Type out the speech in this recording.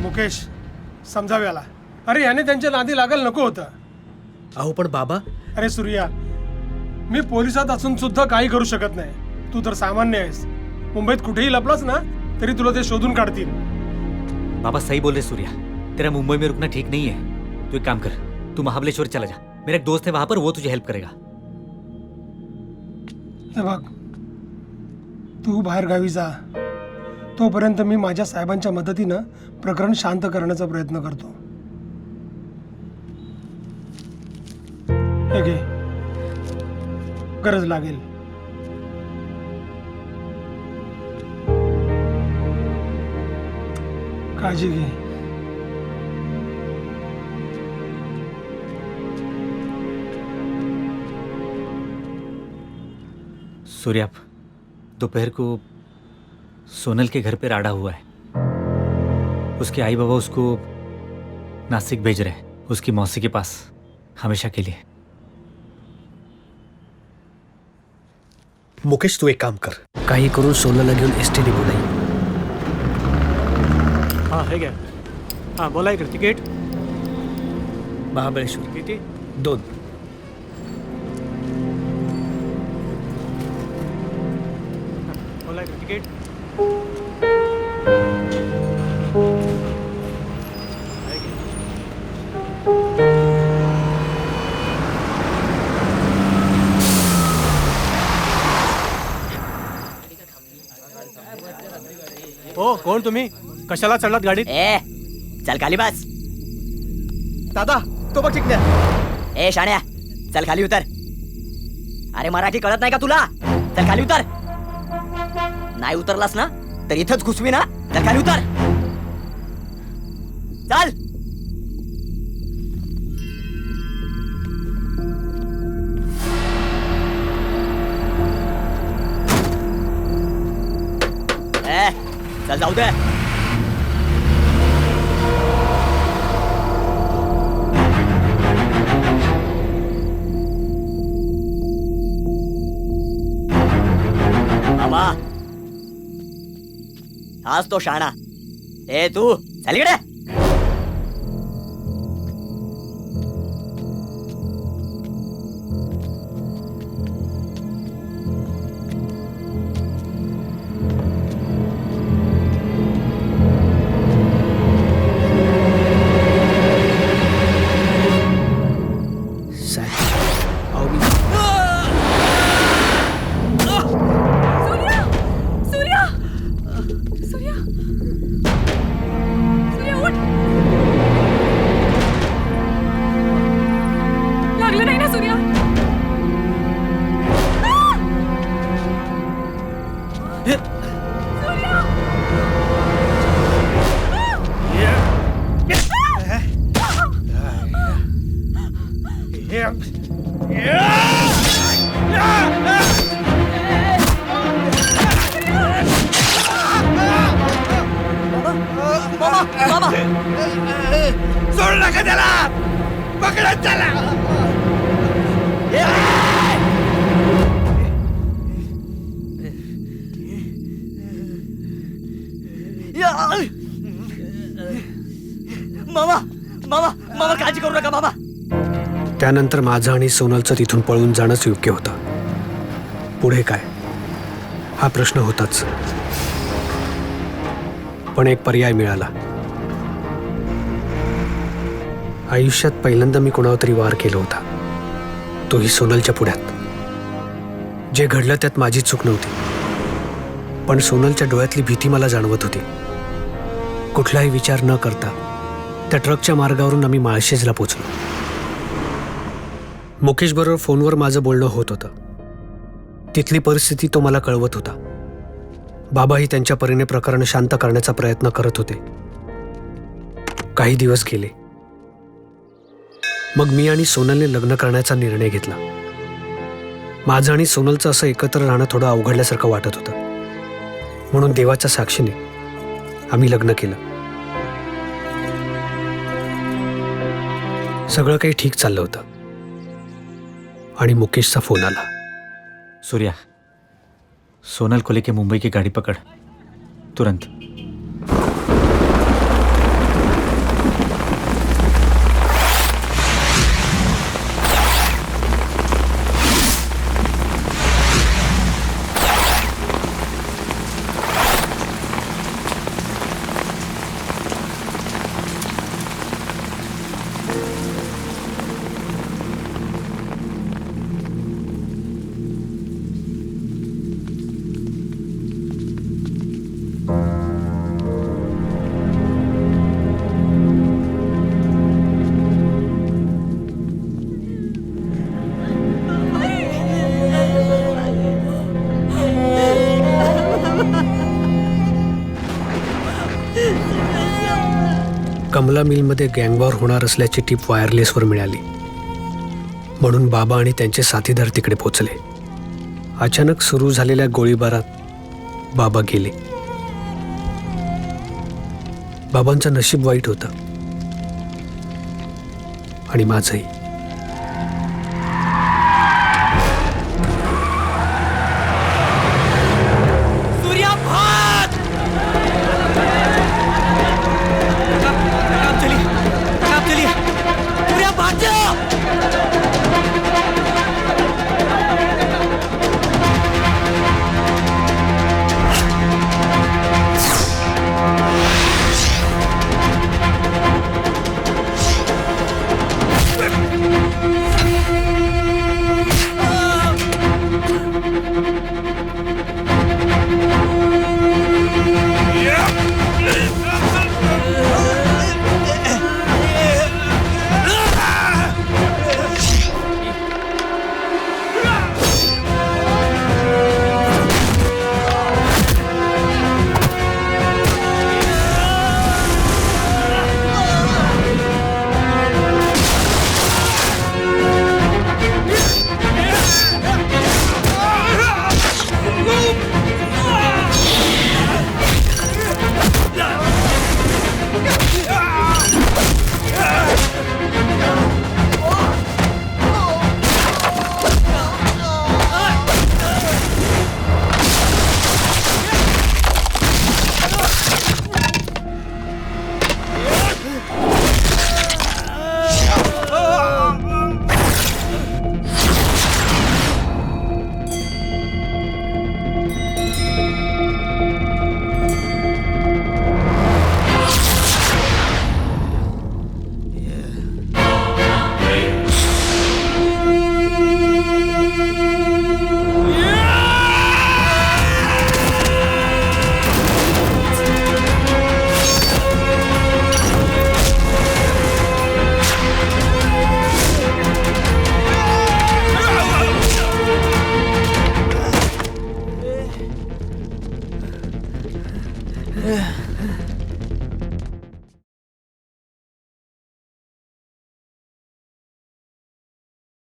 मुकेश समजाव्याला. अरे याने त्यांच्या नादी लागायला नको होतं. अहो पण बाबा. अरे सूर्या मी पोलिसात असून सुद्धा काही करू शकत नाही. तू तर सामान्य आहेस. मुंबईत कुठेही लपलास ना तरी तुला ते शोधून काढतील. बाबा सही बोल रहे सूर्या. तेरा मुंबई में रुकना ठीक नहीं है. तू एक काम कर. तू महाबलेश्वर चला जा. मेरा एक दोस्त है वहां पर वो तुझे हेल्प करेगा. हे बघ. तू बाहेर गावी जा. तोपर्यंत मी माझ्या साहेबांच्या मदतीनं प्रकरण शांत करण्याचा प्रयत्न करतो. घे. गरज लागेल. काळजी घे. सूर्याप दोपहर को सोनल के घर पे राड़ा हुआ है। उसके आई बाबा उसको नासिक भेज रहे हैं उसकी मौसी के पास हमेशा के लिए। मुकेश तू एक काम कर। काही करून सोनाला घेऊन एस टी बोलाई हा हे घ्या हाँ बोला इकडे तिकीट महाबळेश्वर किती दोन बोला इकडे तिकीट हो कोण तुम्ही? कशाला चढलात गाडीत? ए चल खाली बस. दादा तो बघ चिकण्या ए शाण्या चल खाली उतर. अरे मराठी कळत नाही का तुला? चल खाली उतर. नाही उतरलास ना तर इथंच घुसवी ना चल खाली उतर. चल. ए चल जाऊ दे. आज तो शाणा. ए तू चल इकडे सोड त्याला. पकडत त्याला. या! मामा मामा मामा काळजी करू नका मामा. त्यानंतर माझं आणि सोनलचं तिथून पळून जाणंच योग्य होतं. पुढे काय? हा प्रश्न होताच. पण एक पर्याय मिळाला. आयुष्यात पहिल्यांदा मी कोणावर तरी वार केला होता. तोही सोनलच्या पुढ्यात. जे घडलं त्यात माझी चूक नव्हती. पण सोनलच्या डोळ्यातली भीती मला जाणवत होती. कुठलाही विचार न करता त्या ट्रकच्या मार्गावरून आम्ही माळशेजला पोचलो. मुकेश बरोबर फोनवर माझं बोलणं होत होतं. तिथली परिस्थिती तो मला कळवत होता. बाबाही त्यांच्या परीने प्रकरण शांत करण्याचा प्रयत्न करत होते. काही दिवस गेले. मग मी आणि सोनलने लग्न करण्याचा निर्णय घेतला. माझं आणि सोनलचं असं एकत्र राहणं थोडं अवघडल्यासारखं वाटत होतं. म्हणून देवाच्या साक्षीने आम्ही लग्न केलं. सगळं काही ठीक चाललं होतं. आणि मुकेशचा फोन आला. सूर्या सोनल कोले लेके मुंबई की गाड़ी पकड़. तुरंत. कमला मिलमध्ये गँगवॉर होणार असल्याची टीप वायरलेसवर मिळाली. म्हणून बाबा आणि त्यांचे साथीदार तिकडे पोचले. अचानक सुरू झालेल्या गोळीबारात बाबा गेले. बाबांचं नशीब वाईट होतं. आणि माझंही.